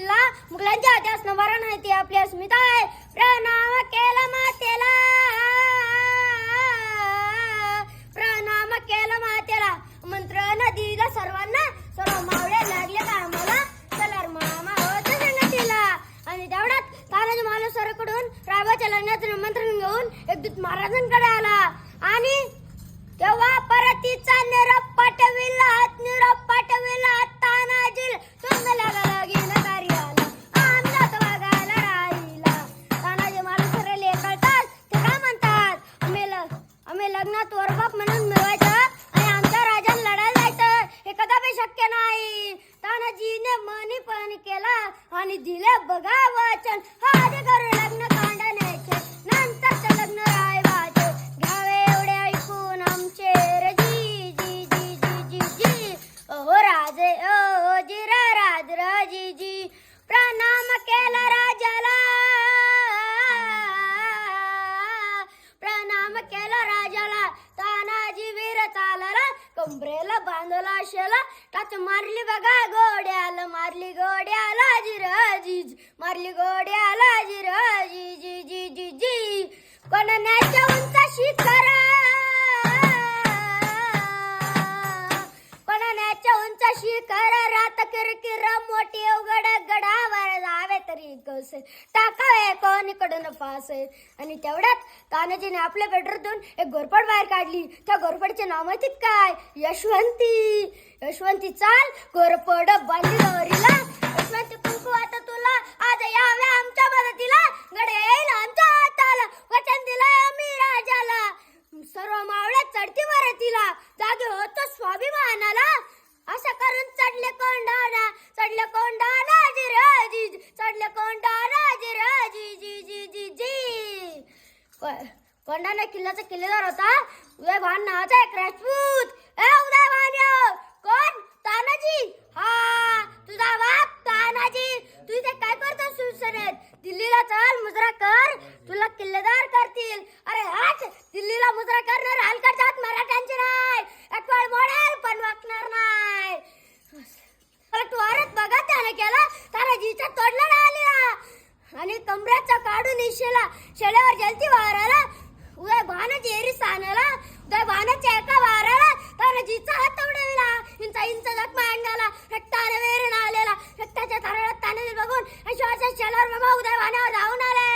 जिल्हा किल्ला मुघलांच्या हाती असणं वरण आहे ती आपली अस्मिता आहे प्रणाम केला मातेला. प्रणाम केला मातेला. मंत्र नदीला सर्वांना. सर्व मावळे लागले का आम्हाला चला मामा होत संगतीला आणि तेवढ्यात तानाजी महाराजांकडून राबाच्या लग्नाचं निमंत्रण घेऊन एक दूत महाराजांकडे आला. लग्नात वरबाप म्हणून मिळवायचं आणि आमच्या राजाला लढायला जायचं. हे कदापि शक्य नाही. तानाजीने मनी पण केला आणि दिले बघा वचन. हा करू लग्न न्यायचे नंतर लग्न रायवाचे घ्यावे एवढे ऐकून आमचे रे जी जी जी जी जी जी. ओ राजे ओ जिरा राज राजी जी. प्रणाम केला कंबरेला बांधला शेला टाच मारली बघा गोड्याला मारली गोड्याला जिराजीज मारली गोड्याला जिराजी जी जी जी जी कोणाच्या उंच शिखर. कोणाच्या उंच शिखर. रात किरकिर मोठी अवघड गडावर जावे तरी कसे. टाकावे कोणीकडून फास. आणि तेवढ्यात तानाजीने आपल्या बेडरूतून एक घोरपड बाहेर काढली. त्या घोरपडचे नाव माहितीत काय? यशवंती. यशवंती चाल. घोरपड बांधली गौरीला यशवंती कुंकू आता तुला. आज यावे आमच्या मदतीला. गडे येईल आमच्या हाताला वचन दिलं आम्ही राजाला सर्व मावळे चढती वरतीला जागे होतो स्वाभिमानाला असं करून चढले कोंडाना चढले कोंडाना जी राजी चढले कोंडाना जी राजी जी जी जी जी को- किल्ल्याचा किल्लेदार होता. उदय भान नावाचा एक राजपूत. ए उदय भान कोण? तानाजी. हा तुझा बाप तानाजी. तू इथे काय करतो सुसरेत दिल्लीला चल मुजरा कर. तुला किल्लेदार करतील. अरे हाच दिल्लीला मुजरा करणार जात मराठ्यांचे नाही. एक वेळ मोडेल पण वाकणार नाही. अरे तू अरेच बघा त्याने केला. तानाजीचा तोडला आलेला. आणि कमऱ्याचा काढून इशे शेळ्यावर जलती वाराला उदय भानाची एरी सानाला उदय भानाच्या एका वाराला तर तानाजीचा हात उडविला इंचा इंच जखमा अंगाला रक्ताने वेरून आलेला रक्ताच्या तारळात तानाजी बघून अशोच्या शेळ्यावर बाबा उदय भानावर धावून आले.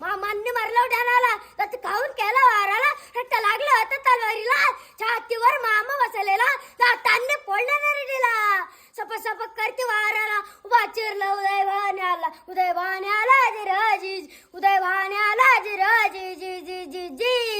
मा मान्य मारला उड्याला तर खाऊन केला वाराला रक्त लागलं होतं तलवारीला छातीवर मामा बसलेला दातांनी फोडलं नरडीला सप सप करते वाराला उभा चिरला उदय भाण्याला उदय भाण्याला जी राजी उदय वाण्याला जी राजी जी जी जी जी.